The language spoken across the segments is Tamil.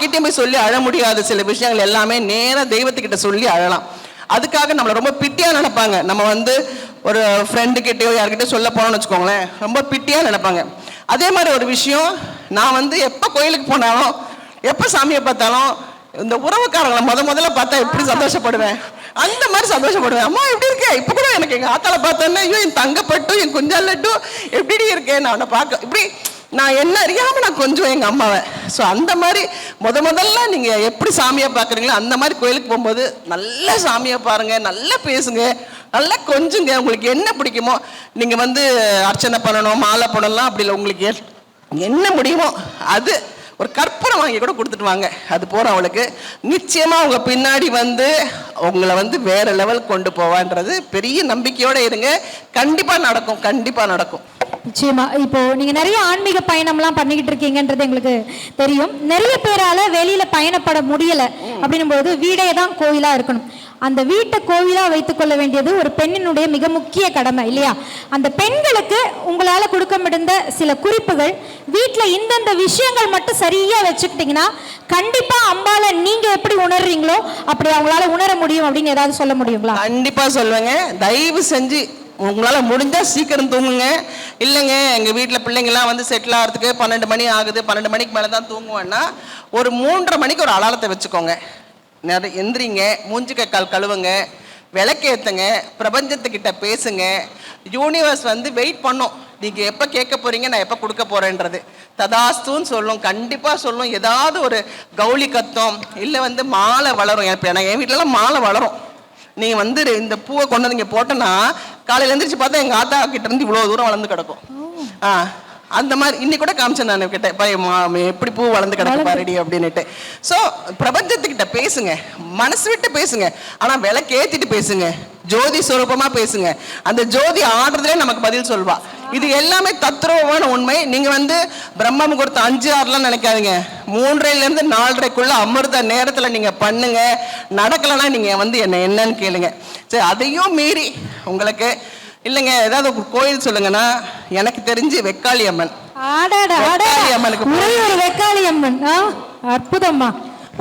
யார்கிட்டயும் போய் சொல்லி அழ முடியாத. சில விஷயங்கள் எல்லாமே நேரா தெய்வத்துக்கிட்ட சொல்லி அழலாம். அதுக்காக நம்மளை ரொம்ப பிட்டியா நினைப்பாங்க. நம்ம வந்து ஒரு ஃப்ரெண்டு கிட்டயோ யார்கிட்டயோ சொல்ல போனோம்னு வச்சுக்கோங்களேன். ரொம்ப பிட்டியா நினைப்பாங்க. அதே மாதிரி ஒரு விஷயம் நான் வந்து எப்போ கோயிலுக்கு போனாலும் எப்போ சாமியை பார்த்தாலும் இந்த உறவுக்காரங்களை முத முதல்ல பார்த்தா எப்படி சந்தோஷப்படுவேன்? அந்த மாதிரி சந்தோஷப்படுவேன். அம்மா எப்படி இருக்கே? இப்போ கூட எனக்கு எங்கள் ஆத்தால பார்த்தோன்னே ஐயோ என் தங்கப்பட்டும் என் குஞ்சால் லட்டும் எப்படி இருக்கேன்? நான் அவனை பார்க்க இப்படி நான் என்ன அறியாமல் நான் கொஞ்சம் எங்கள் அம்மாவை. ஸோ அந்த மாதிரி முத முதல்ல நீங்கள் எப்படி சாமியை பார்க்குறீங்களோ அந்த மாதிரி கோயிலுக்கு போகும்போது நல்ல சாமியை பாருங்க நல்லா பேசுங்க நல்லா கொஞ்சுங்க. உங்களுக்கு என்ன பிடிக்குமோ நீங்கள் வந்து அர்ச்சனை பண்ணணும் மாலை போடலாம் அப்படி இல்லை. உங்களுக்கு என்ன முடியுமோ அது ஒரு கற்பனை வாங்கி கூட கொடுத்துட்டு வாங்க. அது போகிற அவளுக்கு. நிச்சயமாக அவங்க பின்னாடி வந்து உங்களை வந்து வேறு லெவல் கொண்டு போவான்றது பெரிய நம்பிக்கையோடு இருங்க. கண்டிப்பாக நடக்கும் கண்டிப்பாக நடக்கும். நிச்சயமா. இப்போ நீங்க நிறைய ஆன்மீக பயணம்லாம் பண்ணிக்கிட்டு இருக்கீங்கன்றது எங்களுக்கு தெரியும். நிறைய பேரால வெளியில பயணப்பட முடியல அப்படின்னும் போது வீடே தான் கோயிலா இருக்கணும். அந்த வீட்டை கோவிலா வைத்துக் கொள்ள வேண்டியது ஒரு பெண்ணினுடைய மிக முக்கிய கடமை இல்லையா? அந்த பெண்களுக்கு உங்களால கொடுக்க முடிந்த சில குறிப்புகள் வீட்ல இந்தந்த விஷயங்கள் மட்டும் சரியா வச்சுக்கிட்டீங்கன்னா கண்டிப்பா அம்பால நீங்க எப்படி உணர்றீங்களோ அப்படி அவங்களால உணர முடியும் அப்படின்னு ஏதாவது சொல்ல முடியுங்களா? கண்டிப்பா சொல்லுவேங்க. தயவு செஞ்சு உங்களால் முடிஞ்சால் சீக்கிரம் தூங்குங்க. இல்லைங்க எங்கள் வீட்டில் பிள்ளைங்கள்லாம் வந்து செட்டில் ஆகிறதுக்கு பன்னெண்டு மணி ஆகுது. பன்னெண்டு மணிக்கு மேலே தான் தூங்குவேன்னா ஒரு மூன்றரை மணிக்கு ஒரு அலாரத்தை வச்சுக்கோங்க. நிறைய எந்திரிங்க மூஞ்சி கை கால் கழுவுங்க விளக்கேற்றுங்க பிரபஞ்சத்துக்கிட்ட பேசுங்க. யூனிவர்ஸ் வந்து வெயிட் பண்ணும். நீங்கள் எப்போ கேட்க போகிறீங்க நான் எப்போ கொடுக்க போகிறேன்றது ததாஸ்துன்னு சொல்லும் கண்டிப்பாக சொல்லும். ஏதாவது ஒரு கௌலி கத்தம் இல்லை வந்து மாலை வளரும். இப்போ எனக்கு என் வீட்டிலலாம் மாலை வளரும். நீங்க வந்து இந்த பூவை கொண்டு வந்து இங்க போட்டோன்னா காலையில எந்திரிச்சு பார்த்தா எங்க ஆத்தா கிட்ட இருந்து இவ்வளவு தூரம் வளர்ந்து கிடக்கும். ஆ அந்த மாதிரி இன்னைக்கு கூட காமிச்சேன் நான் கிட்ட எப்படி பூ வளர்ந்து கிடக்கு பாருடி அப்படின்னுட்டு. ஸோ பிரபஞ்சத்துக்கிட்ட பேசுங்க. மனசு விட்டு பேசுங்க. ஆனா விளக்கு ஏத்திட்டு பேசுங்க. ஜோதி சொரூபமா பேசுங்க. அந்த ஜோதி ஆடுறதுலே நமக்கு பதில் சொல்வா. இது எல்லாமே தத்ரூபமான உண்மை. நீங்க வந்து பிரம்ம முகூர்த்தம் அஞ்சு ஆறுலாம் நினைக்காதீங்க. மூன்றையில இருந்து நாலரைக்குள்ள அமிர்த நேரத்துல நீங்க பண்ணுங்க. நடக்கலைன்னா நீங்க வந்து என்ன என்னன்னு கேளுங்க. சரி அதையும் மீறி உங்களுக்கு இல்லைங்க ஏதாவது ஒரு கோயில் சொல்லுங்கன்னா எனக்கு தெரிஞ்சு வெக்காளி அம்மன். ஒரே ஒரு வெக்காளி அம்மன். அற்புதம்மா.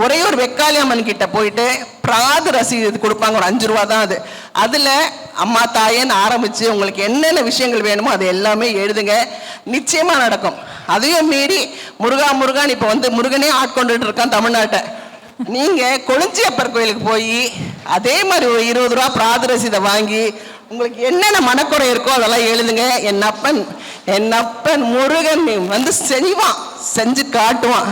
ஒரே ஒரு வெக்காளி அம்மன் கிட்ட போயிட்டு பிராது ரசீது கொடுப்பாங்க ஒரு அஞ்சு ரூபா தான் அது. அதுல அம்மா தாயேன்னு ஆரம்பித்து உங்களுக்கு என்னென்ன விஷயங்கள் வேணுமோ அது எல்லாமே எழுதுங்க. நிச்சயமாக நடக்கும். அதையும் மீறி முருகா முருகான் இப்போ வந்து முருகனே ஆட்கொண்டுட்டு இருக்கான் தமிழ்நாட்டை. நீங்க கொளிஞ்சியப்பர் கோயிலுக்கு போய் அதே மாதிரி ஒரு இருபது ரூபா பிராதரசிதை வாங்கி உங்களுக்கு என்னென்ன மனக்குறை இருக்கோ அதெல்லாம் எழுதுங்க. என் அப்பன் என் அப்பன் முருகன் வந்து செய்வான் செஞ்சு காட்டுவான்.